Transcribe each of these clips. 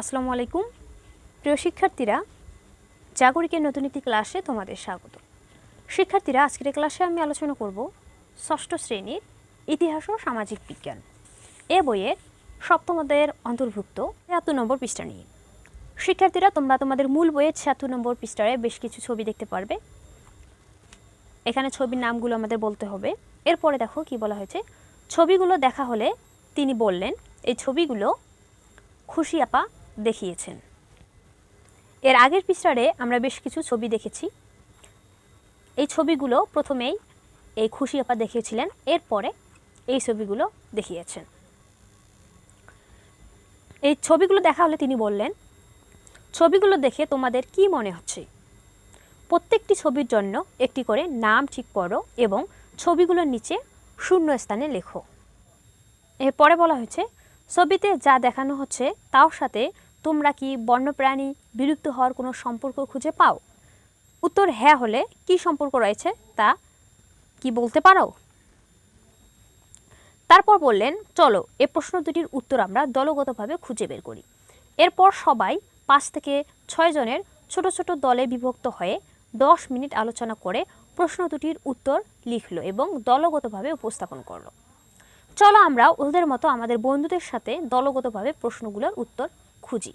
আসসালামু আলাইকুম। প্রিয় শিক্ষার্থীরা, জাগরিকের নতুন একটি ক্লাসে তোমাদের স্বাগত। শিক্ষার্থীরা, আজকের ক্লাসে আমি আলোচনা করব ষষ্ঠ শ্রেণির ইতিহাস ও সামাজিক বিজ্ঞান। এ বইয়ের সপ্তমদের অন্তর্ভুক্ত ছিয়াত্তর নম্বর পৃষ্ঠা নিয়ে। শিক্ষার্থীরা, তোমরা তোমাদের মূল বইয়ের ছিয়াত্তর নম্বর পৃষ্ঠায় বেশ কিছু ছবি দেখতে পারবে। এখানে ছবির নামগুলো আমাদের বলতে হবে। এরপরে দেখো কি বলা হয়েছে। ছবিগুলো দেখা হলে তিনি বললেন, এই ছবিগুলো খুশি আপা দেখিয়েছেন। এর আগের পৃষ্ঠারে আমরা বেশ কিছু ছবি দেখেছি। এই ছবিগুলো প্রথমেই এই খুশি আপা দেখিয়েছিলেন, এরপরে এই ছবিগুলো দেখিয়েছেন। এই ছবিগুলো দেখা হলে তিনি বললেন, ছবিগুলো দেখে তোমাদের কি মনে হচ্ছে? প্রত্যেকটি ছবির জন্য একটি করে নাম ঠিক করো এবং ছবিগুলোর নিচে শূন্য স্থানে লেখো। এরপরে বলা হয়েছে, ছবিতে যা দেখানো হচ্ছে তার সাথে তোমরা কি বন্যপ্রাণী বিলুপ্ত হওয়ার কোনো সম্পর্ক খুঁজে পাও? উত্তর হ্যাঁ হলে কি সম্পর্ক রয়েছে তা কি বলতে পারো? তারপর বললেন, চলো, এ প্রশ্ন দুটির উত্তর আমরা দলগতভাবে খুঁজে বের করি। এরপর সবাই পাঁচ থেকে ছয় জনের ছোট ছোট দলে বিভক্ত হয়ে দশ মিনিট আলোচনা করে প্রশ্ন দুটির উত্তর লিখলো এবং দলগতভাবে উপস্থাপন করল। চলো আমরা ওদের মতো আমাদের বন্ধুদের সাথে দলগতভাবে প্রশ্নগুলোর উত্তর খুঁজি।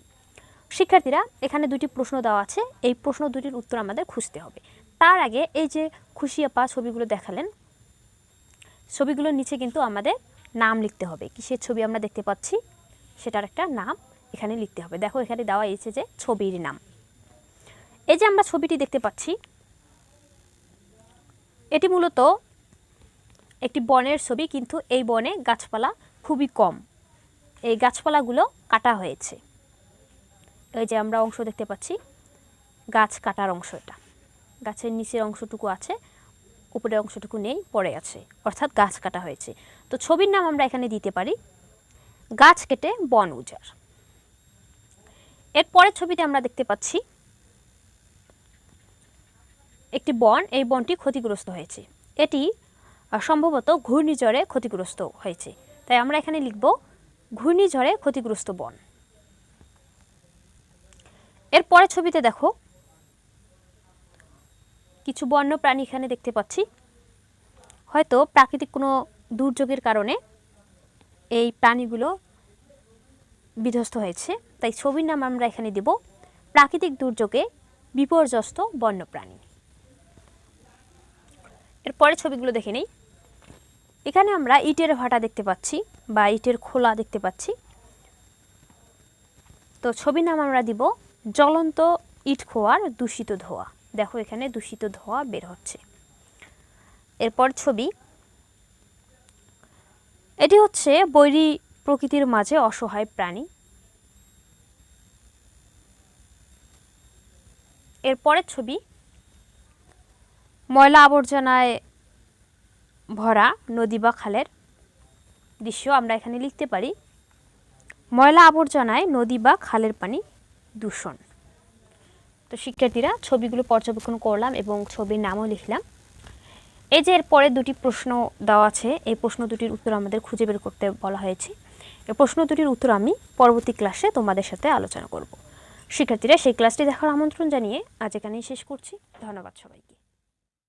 শিক্ষার্থীরা এখানে দুটি প্রশ্ন দেওয়া আছে। এই প্রশ্ন দুটির উত্তর আমাদের খুঁজতে হবে। তার আগে এই যে খুশি আপা ছবিগুলো দেখালেন, ছবিগুলোর নিচে কিন্তু আমাদের নাম লিখতে হবে। কিসের ছবি আমরা দেখতে পাচ্ছি? সেটার একটা নাম এখানে লিখতে হবে। দেখো, এখানে দেওয়া এসেছে যে ছবির নাম। এই যে আমরা ছবিটি দেখতে পাচ্ছি, এটি মূলত একটি বনের ছবি, কিন্তু এই বনে গাছপালা খুবই কম। এই গাছপালাগুলো কাটা হয়েছে। এই যে আমরা অংশ দেখতে পাচ্ছি, গাছ কাটার অংশ এটা। গাছের নিচের অংশটুকু আছে, উপরের অংশটুকু নেই পড়ে আছে, অর্থাৎ গাছ কাটা হয়েছে। তো ছবির নাম আমরা এখানে দিতে পারি, গাছ কেটে বন উজাড়। এর পরের ছবিতে আমরা দেখতে পাচ্ছি, একটি বন, এই বনটি ক্ষতিগ্রস্ত হয়েছে। এটি সম্ভবত ঘূর্ণিঝড়ে ক্ষতিগ্রস্ত হয়েছে। তাই আমরা এখানে লিখব, ঘূর্ণিঝড়ে ক্ষতিগ্রস্ত বন। এর পরের ছবিতে দেখো। কিছু বন্য প্রাণী এখানে দেখতে পাচ্ছি। হয়তো প্রাকৃতিক কোনো দুর্যোগের কারণে এই প্রাণীগুলো বিধ্বস্ত হয়েছে। তাই ছবির নাম আমরা এখানে দেব, প্রাকৃতিক দুর্যোগে বিপর্যস্ত বন্যপ্রাণী। এরপরে ছবিগুলো দেখে নেই। এখানে আমরা ইটের ভাটা দেখতে পাচ্ছি বা ইটের খোলা দেখতে পাচ্ছি। তো ছবির নাম আমরা দিব জ্বলন্ত ইট খোয়ার দূষিত ধোয়া। দেখো এখানে দূষিত ধোয়া বের হচ্ছে। এরপর ছবি। এটি হচ্ছে বৈরী প্রকৃতির মাঝে অসহায় প্রাণী। এরপরের ছবি। ময়লা আবর্জনায় ভরা নদী বা খালের দৃশ্য আমরা এখানে লিখতে পারি। ময়লা আবর্জনায় নদী বা খালের পানি দূষণ। তো শিক্ষার্থীরা ছবিগুলো পর্যবেক্ষণ করলাম এবং ছবির নামও লিখলাম। এই যে এরপরে দুটি প্রশ্ন দেওয়া আছে, এই প্রশ্ন দুটির উত্তর আমাদের খুঁজে বের করতে বলা হয়েছে। এই প্রশ্ন দুটির উত্তর আমি পরবর্তী ক্লাসে তোমাদের সাথে আলোচনা করব। শিক্ষার্থীরা সেই ক্লাসটি দেখার আমন্ত্রণ জানিয়ে আজ এখানেই শেষ করছি। ধন্যবাদ সবাইকে।